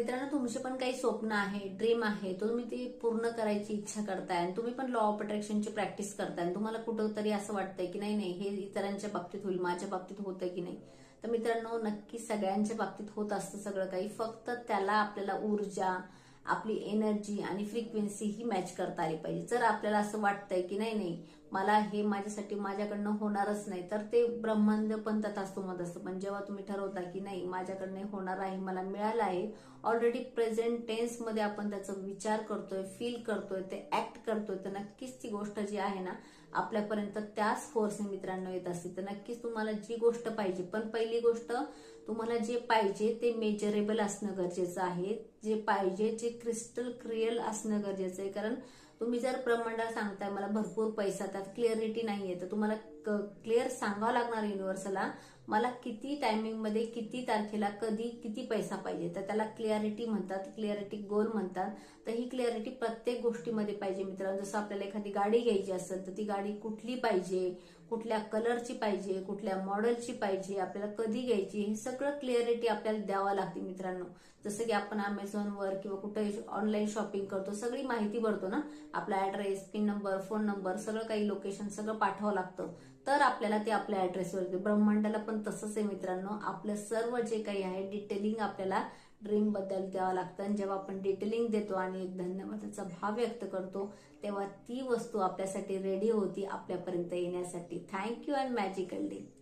मित्रांनो तुमचे पण काही स्वप्न आहे ड्रीम आहे तो तुम्ही ती पूर्ण करायची इच्छा करताय आणि तुम्ही पण लॉ ऑफ अट्रॅक्शनची प्रॅक्टिस करताय. आणि तुम्हाला कुठंतरी असं वाटतंय की नाही नाही हे इतरांच्या बाबतीत होईल माझ्या बाबतीत होतंय की नाही. तर मित्रांनो नक्की सगळ्यांच्या बाबतीत होत असतं सगळं काही. फक्त त्याला आपल्याला ऊर्जा आपली एनर्जी आणि फ्रिक्वेन्सी ही मॅच करता आली पाहिजे. जर आपल्याला असं वाटतंय की नाही नाही मला हे माझ्यासाठी माझ्याकडनं होणारच नाही तर ते ब्रह्मांड पण तथास्तु मत असतं. पण जेव्हा तुम्ही ठरवता की नाही माझ्याकडनं होणार आहे मला मिळालं आहे ऑलरेडी प्रेझेंट टेन्समध्ये आपण त्याचा विचार करतोय फील करतोय ते ऍक्ट करतोय तर नक्कीच ती गोष्ट जी आहे ना आपल्यापर्यंत त्याच फोर्सने मित्रांनो येत असते. तर नक्कीच तुम्हाला जी गोष्ट पाहिजे पण पहिली गोष्ट तुम्हाला जे पाहिजे ते मेजरेबल असणं गरजेचं आहे. जे पाहिजे जे क्रिस्टल क्रियल असणं गरजेचं आहे. कारण तुम्ही जर ब्रह्मांडाला सांगताय मला भरपूर पैसा त्यात क्लिअरिटी नाहीये तर तुम्हाला क्लिअर सांगावं लागणार युनिव्हर्सला मला किती टायमिंगमध्ये किती तारखेला कधी किती पैसा पाहिजे. तर त्याला क्लिअरिटी म्हणतात क्लिअरिटी गोल म्हणतात. तर ही क्लिअरिटी प्रत्येक गोष्टीमध्ये पाहिजे मित्रांनो. जसं आपल्याला एखादी गाडी घ्यायची असेल तर ती गाडी कुठली पाहिजे? कुठल्या कलरची पाहिजे? कुठल्या मॉडेलची पाहिजे? आपल्याला कधी घ्यायची? हे सगळं क्लिअरिटी आपल्याला द्यावं लागते मित्रांनो. जसं की आपण अमेझॉनवर किंवा कुठे ऑनलाईन शॉपिंग करतो सगळी माहिती भरतो ना? आपला address pin number phone number सगळं काही लोकेशन सगळं पाठवावं लागतं. तर आपल्याला ते आपल्या ऍड्रेसवर ब्रह्मांडाला पण तसंच आहे मित्रांनो. आपलं सर्व जे काही आहे डिटेलिंग आपल्याला ड्रीमबद्दल द्यावं लागतं. आणि जेव्हा आपण डिटेलिंग देतो आणि एक धन्यवादाचा भाव व्यक्त करतो तेव्हा ती वस्तू आपल्यासाठी रेडी होती आपल्यापर्यंत येण्यासाठी. Thank you and magical day